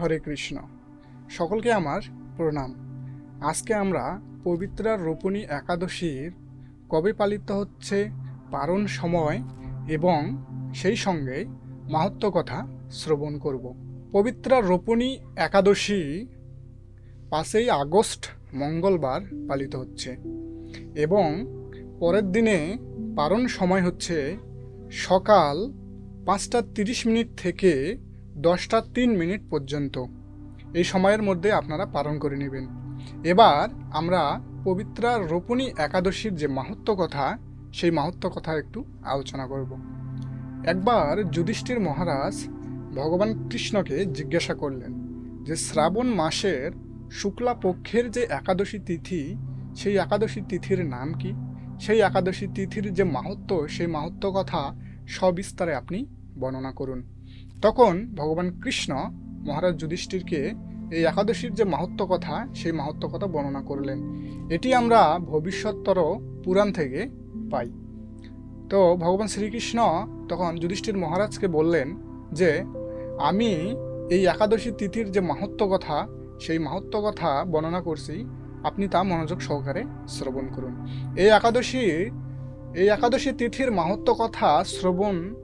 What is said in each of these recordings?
হরে কৃষ্ণ। সকলকে আমার প্রণাম। আজকে আমরা পবিত্রা রোপণী একাদশীর কবে পালিত হচ্ছে, পারণ সময় এবং সেই সঙ্গে মাহাত্ম কথা শ্রবণ করব। পবিত্রা রোপণী একাদশী পাঁচই আগস্ট মঙ্গলবার পালিত হচ্ছে এবং পরের দিনে পারণ সময় হচ্ছে সকাল পাঁচটা তিরিশ মিনিট থেকে দশটা তিন মিনিট পর্যন্ত। এই সময়ের মধ্যে আপনারা পালন করে নেবেন। এবার আমরা পবিত্রা রোপণী একাদশীর যে মাহাত্ম কথা, সেই মাহাত্ম কথা একটু আলোচনা করব। একবার যুধিষ্ঠির মহারাজ ভগবান কৃষ্ণকে জিজ্ঞাসা করলেন যে, শ্রাবণ মাসের শুক্লা পক্ষের যে একাদশী তিথি, সেই একাদশী তিথির নাম কি? সেই একাদশী তিথির যে মাহাত্ম সেই মাহাত্ম কথা সবিস্তারে আপনি বর্ণনা করুন। তখন ভগবান কৃষ্ণ মহারাজ যুধিষ্ঠিরকে এই একাদশীর যে মাহাত্ম কথা, সেই মাহাত্ম কথা বর্ণনা করলেন। এটি আমরা ভবিষ্যৎতর পুরাণ থেকে পাই। তো ভগবান শ্রীকৃষ্ণ তখন যুধিষ্ঠির মহারাজকে বললেন যে, আমি এই একাদশী তিথির যে মাহাত্ম কথা, সেই মাহাত্ম কথা বর্ণনা করছি। আপনি তা মনোযোগ সহকারে শ্রবণ করুন। এই একাদশী এই একাদশী তিথির মাহাত্ম কথা শ্রবণ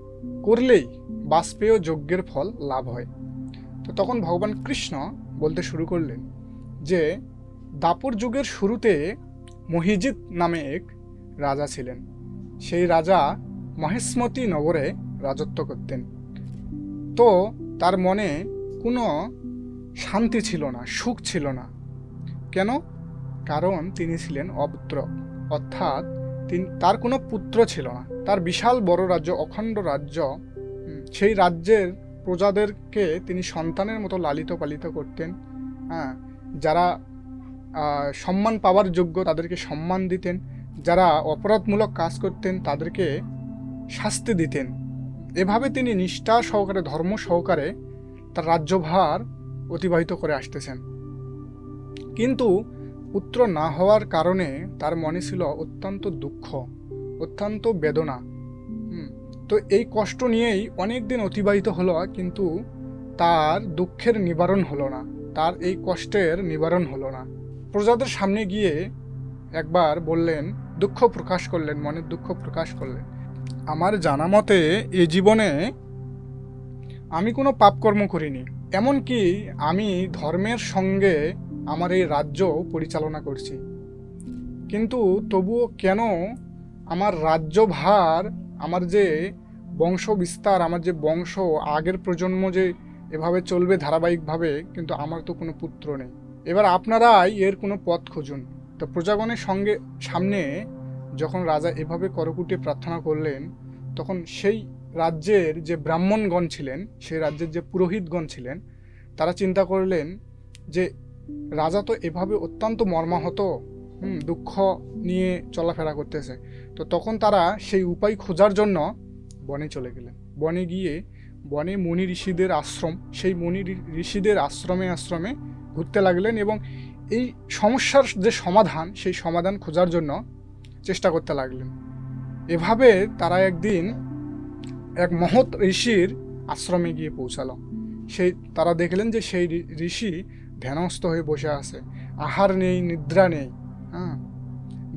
করলেই বাষ্পেয় যজ্ঞের ফল লাভ হয়। তো তখন ভগবান কৃষ্ণ বলতে শুরু করলেন যে, দাপর যুগের শুরুতে মহিজিৎ নামে এক রাজা ছিলেন। সেই রাজা মহেশমতি নগরে রাজত্ব করতেন। তো তার মনে কোনো শান্তি ছিল না, সুখ ছিল না। কেন? কারণ তিনি ছিলেন অপুত্র। অর্থাৎ তিনি, তার কোনো পুত্র ছিল না। তার বিশাল বড় রাজ্য, অখণ্ড রাজ্য সেই রাজ্যের প্রজাদেরকে তিনি সন্তানের মতো লালিত পালিত করতেন হ্যাঁ। যারা সম্মান পাওয়ার যোগ্য তাদেরকে সম্মান দিতেন, যারা অপরাধমূলক কাজ করতেন তাদেরকে শাস্তি দিতেন। এভাবে তিনি নিষ্ঠা সহকারে, ধর্ম সহকারে তার রাজ্যভার অতিবাহিত করে আসতেছেন। কিন্তু পুত্র না হওয়ার কারণে তার মনে ছিল অত্যন্ত দুঃখ, অত্যন্ত বেদনা। তো এই কষ্ট নিয়েই অনেক দিন অতিবাহিত হলো, কিন্তু তার দুঃখের নিবারণ হলো না। তার এই কষ্টের নিবারণ হলো না। প্রজাদের সামনে গিয়ে একবার বললেন, দুঃখ প্রকাশ করলেন মনের দুঃখ প্রকাশ করলেন। আমার জানা মতে, এ জীবনে আমি কোনো পাপকর্ম করিনি। এমনকি আমি ধর্মের সঙ্গে আমার এই রাজ্য পরিচালনা করছি। কিন্তু তবুও কেন আমার রাজ্যভার আমার যে বংশ বিস্তার, আমার যে বংশ, আগের প্রজন্ম যে এভাবে চলবে ধারাবাহিকভাবে, কিন্তু আমার তো কোনো পুত্র নেই। এবার আপনারাই এর কোনো পথ খুঁজুন। তো প্রজাগণের সঙ্গে, সামনে যখন রাজা এভাবে করকুটে প্রার্থনা করলেন, তখন সেই রাজ্যের যে ব্রাহ্মণগণ ছিলেন, সেই রাজ্যের যে পুরোহিতগণ ছিলেন, তারা চিন্তা করলেন যে, রাজা তো এভাবে অত্যন্ত মর্মাহত। হুম, দুঃখ নিয়ে চলাফেরা করতেছে। তো তখন তারা সেই উপায় খোঁজার জন্য বনে চলে গেলেন। বনে গিয়ে বনে মুনি ঋষিদের আশ্রম সেই মুনি ঋষিদের আশ্রমে আশ্রমে ঘুরতে লাগলেন এবং এই সমস্যার যে সমাধান সেই সমাধান খোঁজার জন্য চেষ্টা করতে লাগলেন। এভাবে তারা একদিন এক মহৎ ঋষির আশ্রমে গিয়ে পৌঁছালো। সেই তারা দেখলেন যে সেই ঋষি ধ্যানস্থ হয়ে বসে আছে। আহার নেই নিদ্রা নেই।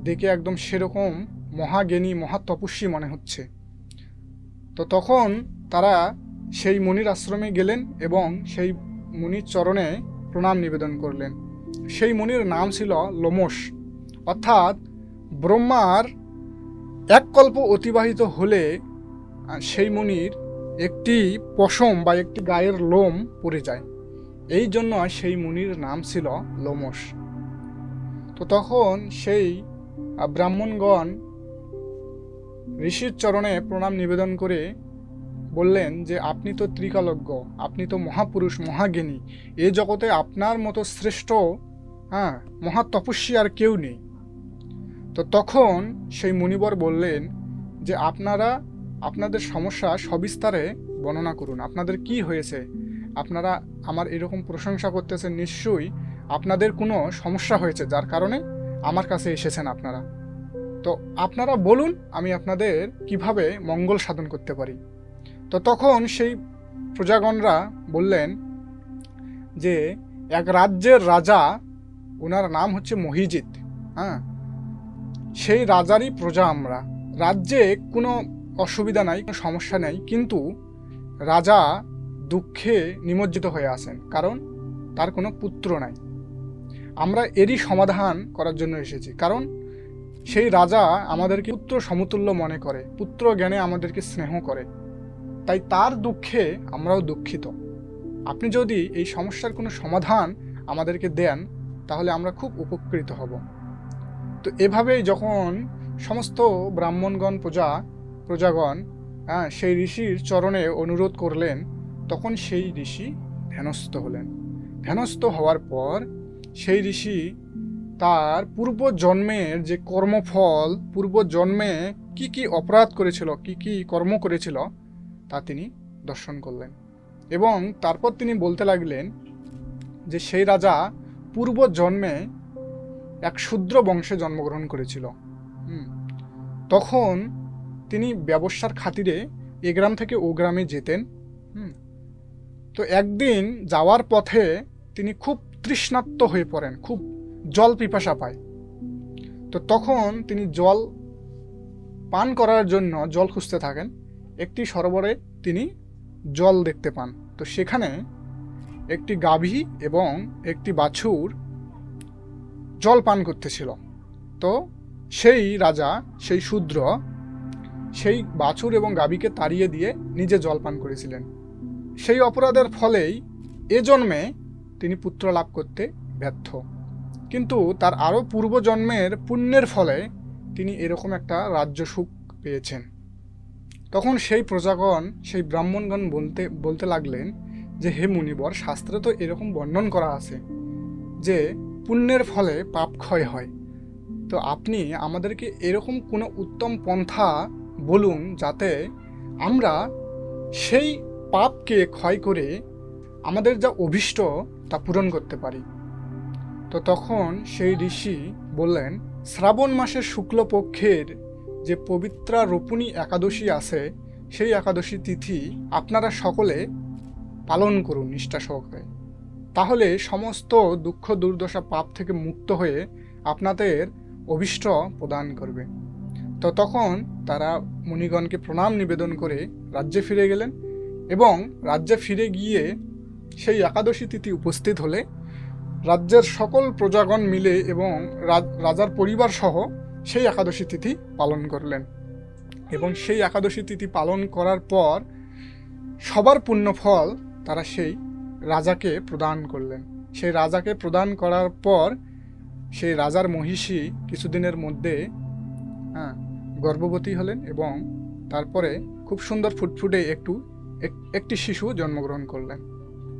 দেখে একদম সেরকম মহাজ্ঞানী মহা তপস্বী মনে হচ্ছে। তো তখন তারা সেই মুনির আশ্রমে গেলেন এবং সেই মুনির চরণে প্রণাম নিবেদন করলেন। সেই মুনির নাম ছিল লোমস অর্থাৎ ব্রহ্মার এক কল্প অতিবাহিত হলে সেই মুনির একটি পশম বা একটি গায়ের লোম পড়ে যায়। এই জন্য সেই মুনির নাম ছিল লোমস তো তখন সেই ব্রাহ্মণগণ ঋষির চরণে প্রণাম নিবেদন করে বললেন যে, আপনি তো ত্রিকালজ্ঞ, আপনি তো মহাপুরুষ, মহাজ্ঞানী। এ জগতে আপনার মতো শ্রেষ্ঠ হ্যাঁ মহা তপস্বী আর কেউ নেই। তো তখন সেই মুনিবর বললেন যে, আপনারা, আপনাদের সমস্যা সবিস্তারে বর্ণনা করুন। আপনাদের কি হয়েছে? আপনারা আমার এরকম প্রশংসা করতেছেন, নিশ্চয়ই আপনাদের কোনো সমস্যা হয়েছে, যার কারণে আমার কাছে এসেছেন আপনারা। তো আপনারা বলুন, আমি আপনাদের কীভাবে মঙ্গল সাধন করতে পারি। তো তখন সেই প্রজাগণরা বললেন যে, এক রাজ্যের রাজা ওনার নাম হচ্ছে মহিজিৎ হ্যাঁ? সেই রাজারই প্রজা আমরা। রাজ্যে কোনো অসুবিধা নাই, কোনো সমস্যা নেই, কিন্তু রাজা দুঃখে নিমজ্জিত হয়ে আসেন কারণ তার কোনো পুত্র নাই। আমরা এরই সমাধান করার জন্য এসেছি। কারণ সেই রাজা আমাদেরকে পুত্র সমতুল্য মনে করে, পুত্র জ্ঞানে আমাদেরকে স্নেহ করে। তাই তার দুঃখে আমরাও দুঃখিত। আপনি যদি এই সমস্যার কোনো সমাধান আমাদেরকে দেন, তাহলে আমরা খুব উপকৃত হব। তো এভাবেই যখন সমস্ত ব্রাহ্মণগণ, প্রজা, প্রজাগণ হ্যাঁ সেই ঋষির চরণে অনুরোধ করলেন, তখন সেই ঋষি ধ্যানস্থ হলেন। ধ্যানস্থ হওয়ার পর সেই ঋষি তার পূর্ব জন্মের যে কর্মফল পূর্ব জন্মে কি কি অপরাধ করেছিল, কি কি কর্ম করেছিল, তা তিনি দর্শন করলেন। এবং তারপর তিনি বলতে লাগলেন যে সেই রাজা পূর্ব জন্মে এক শূদ্র বংশে জন্মগ্রহণ করেছিল। তখন তিনি ব্যবসার খাতিরে এ গ্রাম থেকে ও গ্রামে যেতেন। তো একদিন যাওয়ার পথে তিনি খুব তৃষ্ণাত্ম হয়ে পড়েন, খুব জল পিপাসা পায়। তো তখন তিনি জল পান করার জন্য জল খুঁজতে থাকেন, একটি সরোবরে তিনি জল দেখতে পান। তো সেখানে একটি গাভী এবং একটি বাছুর জল পান করতেছিল। তো সেই রাজা, সেই শূদ্র, সেই বাছুর এবং গাভীকে তাড়িয়ে দিয়ে নিজে জল পান করেছিলেন। সেই অপরাধের ফলেই এ জন্মে তিনি পুত্র লাভ করতে ব্যর্থ। কিন্তু তার আরও পূর্বজন্মের পুণ্যের ফলে তিনি এরকম একটা রাজ্য সুখ পেয়েছেন। তখন সেই প্রজাগণ, সেই ব্রাহ্মণগণ বলতে বলতে লাগলেন যে, হে মুনিবর, শাস্ত্রে তো এরকম বর্ণন করা আছে যে, পুণ্যের ফলে পাপ ক্ষয় হয়। তো আপনি আমাদেরকে এরকম কোনো উত্তম পন্থা বলুন যাতে আমরা সেই পাপকে ক্ষয় করে আমাদের যা অভিষ্ট তা পূরণ করতে পারি। তো তখন সেই ঋষি বললেন, শ্রাবণ মাসের শুক্লপক্ষের যে পবিত্রা রোপণী একাদশী আছে, সেই একাদশী তিথি আপনারা সকলে পালন করুন নিষ্ঠা সহকারে। তাহলে সমস্ত দুঃখ দুর্দশা পাপ থেকে মুক্ত হয়ে আপনাদের অভিষ্ট প্রদান করবে। তো তখন তারা মুনিগণকে প্রণাম নিবেদন করে রাজ্যে ফিরে গেলেন এবং রাজ্যে ফিরে গিয়ে সেই একাদশী তিথি উপস্থিত হলে রাজ্যের সকল প্রজাগণ মিলে এবং রাজ- রাজার পরিবার সহ সেই একাদশী তিথি পালন করলেন। এবং সেই একাদশী তিথি পালন করার পর সবার পুণ্যফল তারা সেই রাজাকে প্রদান করলেন। সেই রাজাকে প্রদান করার পর সেই রাজার মহিষী কিছুদিনের মধ্যে হ্যাঁ গর্ভবতী হলেন এবং তারপরে খুব সুন্দর ফুটফুটে একটু একটি শিশু জন্মগ্রহণ করলেন।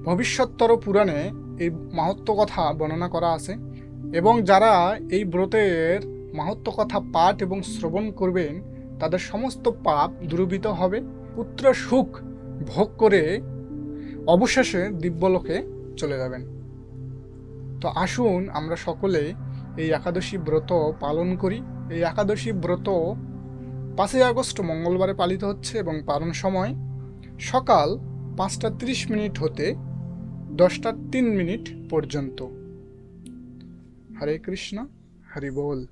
ভবিষ্যৎতর পুরাণে এই মাহাত্ম কথা বর্ণনা করা আছে এবং যারা এই ব্রতের মাহাত্ম কথা পাঠ এবং শ্রবণ করবেন, তাদের সমস্ত পাপ দূরীভূত হবে। পুত্র সুখ ভোগ করে অবশেষে দিব্যলোকে চলে যাবেন। তো আসুন আমরা সকলে এই একাদশী ব্রত পালন করি। এই একাদশী ব্রত পাঁচই আগস্ট মঙ্গলবারে পালিত হচ্ছে এবং পালন সময় সকাল পাঁচটা তিরিশ মিনিট হতে দশটা তিন মিনিট পর্যন্ত। হরে কৃষ্ণ হরি বল।